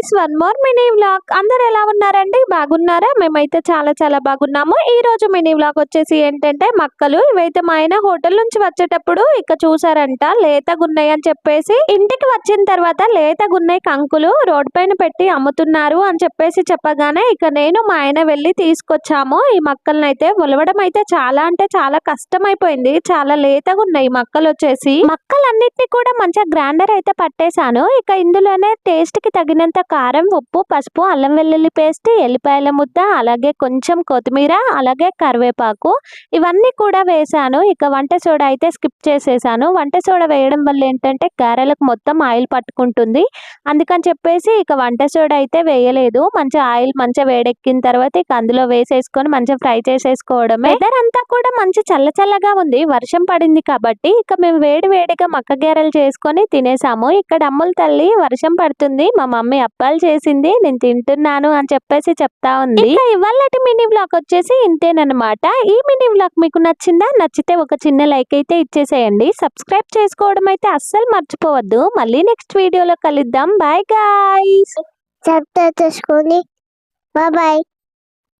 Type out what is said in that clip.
Guys one more mini vlog అందరు ఎలా ఉన్నారండి? బాగున్నారా? మేమైతే చాలా చాలా బాగున్నాము. ఈ రోజు మినీ వ్లాగ్ వచ్చేసి ఏంటంటే మక్కలు. ఇవైతే మా ఆయన హోటల్ నుంచి వచ్చేటప్పుడు ఇక చూసారంట లేతగున్నాయి అని చెప్పేసి ఇంటికి వచ్చిన తర్వాత లేతగున్నాయి కంకులు రోడ్ పైన పెట్టి అమ్ముతున్నారు అని చెప్పేసి చెప్పగానే ఇక నేను మా ఆయన వెళ్ళి తీసుకొచ్చాము. ఈ మక్కలను అయితే ఉలవడం అయితే చాలా అంటే చాలా కష్టం అయిపోయింది చాలా లేతగా ఉన్నాయి మక్కలు వచ్చేసి. మక్కలన్నిటిని కూడా మంచిగా గ్రైండర్ అయితే పట్టేశాను. ఇక ఇందులోనే టేస్ట్కి తగినంత కారం ఉప్పు పసుపు అల్లం వెల్లుల్లి పేస్ట్ ఎల్లిపాయల ముద్ద అలాగే కొంచెం కొత్తిమీర అలాగే కరివేపాకు ఇవన్నీ కూడా వేసాను. ఇక వంట సోడా అయితే స్కిప్ చేసేసాను. వంట సోడా వేయడం వల్ల ఏంటంటే గారెలకు మొత్తం ఆయిల్ పట్టుకుంటుంది. అందుకని చెప్పేసి ఇక వంట సోడా అయితే వేయలేదు. మంచి ఆయిల్ మంచిగా వేడెక్కిన తర్వాత ఇక అందులో వేసేసుకొని మంచిగా ఫ్రై చేసేసుకోవడమే. వెదర్ అంతా కూడా మంచి చల్ల చల్లగా ఉంది. వర్షం పడింది కాబట్టి ఇక మేము వేడి వేడిగా మక్క గారెలు చేసుకొని తినేసాము. ఇక్కడ అమ్ముల తల్లి వర్షం పడుతుంది. మా మమ్మీ అప్పాలు చేసింది నేను తింటున్నాను అని చెప్పేసి చెప్తా ఉంది. ఇక ఇవాళటి మినీ బ్లాగ్ వచ్చేసి ఇంతేనమాట ఈ మినీ బ్లాగ్ మీకు నచ్చిందా? నచ్చితే ఒక చిన్న లైక్ అయితే ఇచ్చేసేయండి. సబ్స్క్రైబ్ చేసుకోవడం అయితే అస్సలు మర్చిపోవద్దు. మళ్ళీ నెక్స్ట్ వీడియోలో కలుద్దాం. Bye guys. చెప్తా చూసుకొని. బాయ్